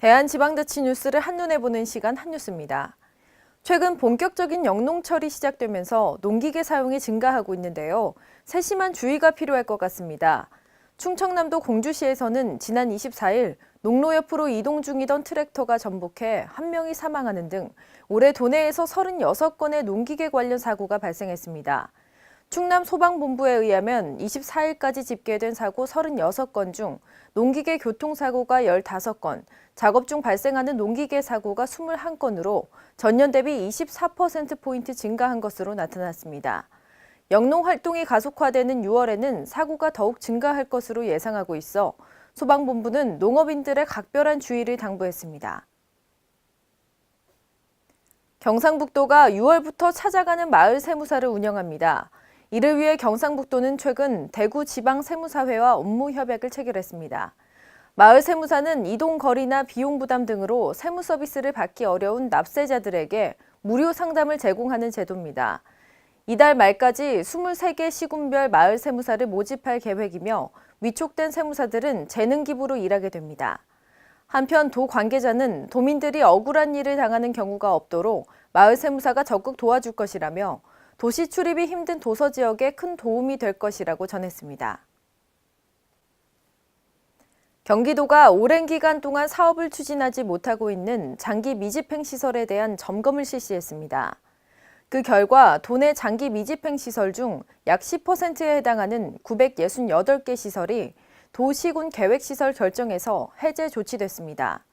대한지방자치 뉴스를 한눈에 보는 시간 한뉴스입니다. 최근 본격적인 영농철이 시작되면서 농기계 사용이 증가하고 있는데요. 세심한 주의가 필요할 것 같습니다. 충청남도 공주시에서는 지난 24일 농로 옆으로 이동 중이던 트랙터가 전복해 한 명이 사망하는 등 올해 도내에서 36건의 농기계 관련 사고가 발생했습니다. 충남 소방본부에 의하면 24일까지 집계된 사고 36건 중 농기계 교통사고가 15건, 작업 중 발생하는 농기계 사고가 21건으로 전년 대비 24%포인트 증가한 것으로 나타났습니다. 영농 활동이 가속화되는 6월에는 사고가 더욱 증가할 것으로 예상하고 있어 소방본부는 농업인들의 각별한 주의를 당부했습니다. 경상북도가 6월부터 찾아가는 마을 세무사를 운영합니다. 이를 위해 경상북도는 최근 대구 지방세무사회와 업무 협약을 체결했습니다. 마을 세무사는 이동 거리나 비용 부담 등으로 세무 서비스를 받기 어려운 납세자들에게 무료 상담을 제공하는 제도입니다. 이달 말까지 23개 시군별 마을 세무사를 모집할 계획이며 위촉된 세무사들은 재능 기부로 일하게 됩니다. 한편 도 관계자는 도민들이 억울한 일을 당하는 경우가 없도록 마을 세무사가 적극 도와줄 것이라며 도시 출입이 힘든 도서 지역에 큰 도움이 될 것이라고 전했습니다. 경기도가 오랜 기간 동안 사업을 추진하지 못하고 있는 장기 미집행 시설에 대한 점검을 실시했습니다. 그 결과 도내 장기 미집행 시설 중 약 10%에 해당하는 968개 시설이 도시군 계획시설 결정에서 해제 조치됐습니다.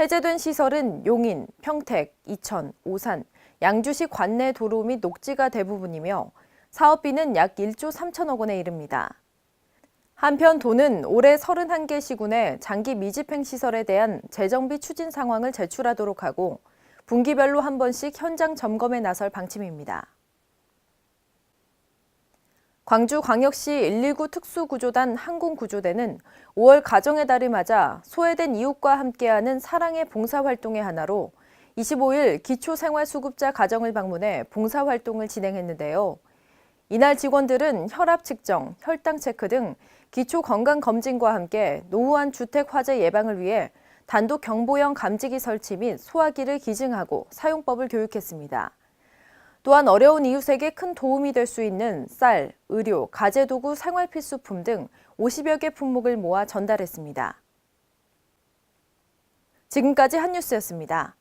해제된 시설은 용인, 평택, 이천, 오산, 양주시 관내 도로 및 녹지가 대부분이며 사업비는 약 1조 3천억 원에 이릅니다. 한편 도는 올해 31개 시군에 장기 미집행 시설에 대한 재정비 추진 상황을 제출하도록 하고 분기별로 한 번씩 현장 점검에 나설 방침입니다. 광주광역시 119 특수구조단 항공구조대는 5월 가정의 달을 맞아 소외된 이웃과 함께하는 사랑의 봉사활동의 하나로 25일 기초생활수급자 가정을 방문해 봉사활동을 진행했는데요. 이날 직원들은 혈압 측정, 혈당 체크 등 기초 건강 검진과 함께 노후한 주택 화재 예방을 위해 단독 경보형 감지기 설치 및 소화기를 기증하고 사용법을 교육했습니다. 또한 어려운 이웃에게 큰 도움이 될 수 있는 쌀, 의료, 가재도구, 생활필수품 등 50여 개 품목을 모아 전달했습니다. 지금까지 한뉴스였습니다.